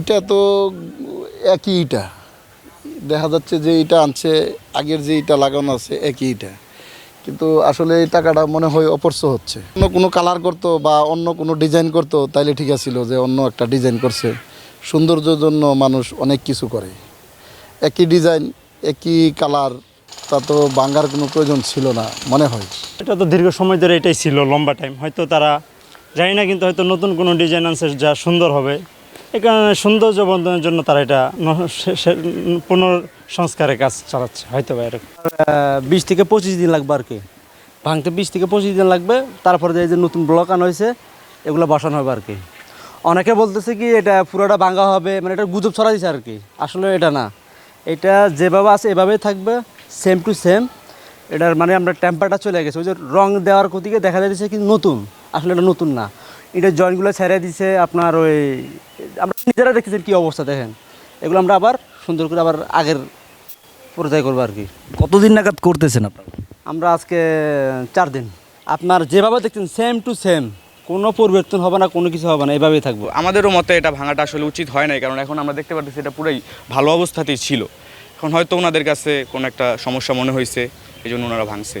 এটা তো একই ইটা। দেখা যাচ্ছে যে এটা আনছে, আগের যে ইটা লাগানো আছে একই ইটা। কিন্তু আসলে এই টাকাটা মনে হয় অপরচ হচ্ছে। অন্য কোনো কালার করতো বা অন্য কোনো ডিজাইন করতো, তাইলে ঠিক আছিল যে অন্য একটা ডিজাইন করছে। সৌন্দর্যের জন্য মানুষ অনেক কিছু করে। একই ডিজাইন একই কালার তা তো বাঙ্গার কোনো প্রয়োজন ছিল না, মনে হয়। এটা তো দীর্ঘ সময় ধরে এটাই ছিল, লম্বা টাইম হয়তো তারা জানি না, কিন্তু হয়তো নতুন কোনো ডিজাইন আনছে যা সুন্দর হবে। কারণে সৌন্দর্য বর্ধনের জন্য তারা এটা পুনর্সংস্কারের কাজ চালাচ্ছে, হয়তো বা এরকম। বিশ থেকে পঁচিশ দিন লাগবে আর কি। ভাঙতে বিশ থেকে পঁচিশ দিন লাগবে, তারপরে যে যে নতুন ব্লক আনা হয়েছে, এগুলো বসানো হবে আর কি। অনেকে বলতেছে কি, এটা পুরোটা ভাঙা হবে মানে এটা গুজব ছড়া দিছে আর কি। আসলে এটা না। এটা যেভাবে আছে, এভাবেই থাকবে সেম টু সেম এটার মানে আমরা টেম্পারটা চলে গেছে। ওই যে রং দেওয়ার ক্ষতিকে দেখা যাচ্ছে কি নতুন। আসলে এটা নতুন না। এটা জয়েন্টগুলো ছেড়ে দিছে আপনার ওই আমরা নিজেরা দেখেছেন কী অবস্থা দেখেন। এগুলো আমরা আবার সুন্দর করে আবার আগের পর্যায়ে করব আর কি। কতদিন নাগাদ করতেছেন আপনারা? আমরা আজকে চার দিন। আপনার যেভাবে দেখছেন সেম টু সেম কোনো পরিবর্তন হবে না কোনো কিছু হবে না এভাবেই থাকব। আমাদেরও মতে এটা ভাঙাটা আসলে উচিত হয় নাই কারণ এখন আমরা দেখতে পাচ্ছি এটা পুরাই ভালো অবস্থাতেই ছিল। এখন হয়তো ওনাদের কাছে কোনো একটা সমস্যা মনে হয়েছে এই জন্য ওনারা ভাঙছে।